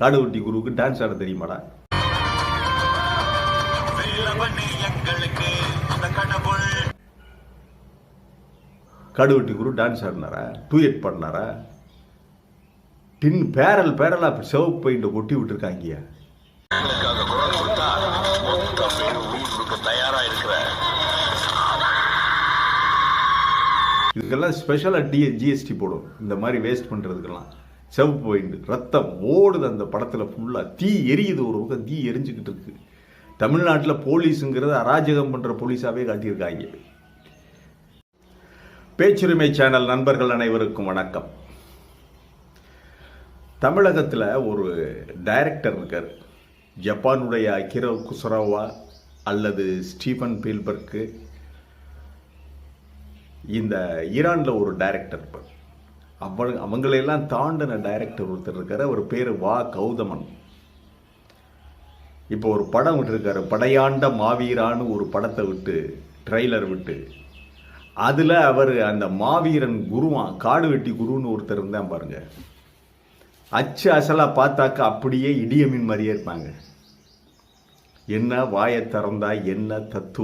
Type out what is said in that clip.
காடுவட்டி குருவுக்கு டான்ஸ் ஆட தெரியுமாடா? காடுவட்டி குரு டான்ஸ் ஆடினாரா? டூயட் பண்ணாரா? டின் பேரல் பேரலா சிவப்பு பெயிண்ட்டை கொட்டி விட்டுருக்காங்கய்யா. இருக்கிற இதுக்கெல்லாம் ஸ்பெஷலாக டி ஜிஎஸ்டி போடும். இந்த மாதிரி வேஸ்ட் பண்ணுறதுக்கெல்லாம் சிவப்பு பெயிண்ட் ரத்தம் ஓடுது அந்த படத்தில் ஃபுல்லாக தீ எரியுது ஒரு பக்கம் தீ எரிஞ்சுக்கிட்டு இருக்கு. தமிழ்நாட்டில் போலீஸுங்கிறத அராஜகம் பண்ணுற போலீஸாகவே காட்டியிருக்காங்க. பேச்சுரிமை சேனல் நண்பர்கள் அனைவருக்கும் வணக்கம். தமிழகத்தில் ஒரு டைரக்டர் இருக்கார். ஜப்பானுடைய அகிரோ குசரோவா அல்லது ஸ்டீஃபன் பீல்பர்க்கு இந்த ஈரானில் ஒரு டைரக்டர் அவ அவங்களையெல்லாம் தாண்டின டைரக்டர் ஒருத்தர் இருக்கார். அவர் பேர் வா கௌதமன். இப்போ ஒரு படம் விட்டுருக்காரு. படையாண்ட மாவீரான்னு ஒரு படத்தை விட்டு ட்ரெய்லர் விட்டு. அதில் அவர் அந்த மாவீரன் குருவான் காடு வெட்டி குருன்னு ஒருத்தர் இருந்தான் பாருங்க. அச்சு அசலாக பார்த்தாக்க அப்படியே இடியமின் மாதிரியே இருப்பாங்க. என்ன வாயை திறந்தா என்ன தத்துவம்?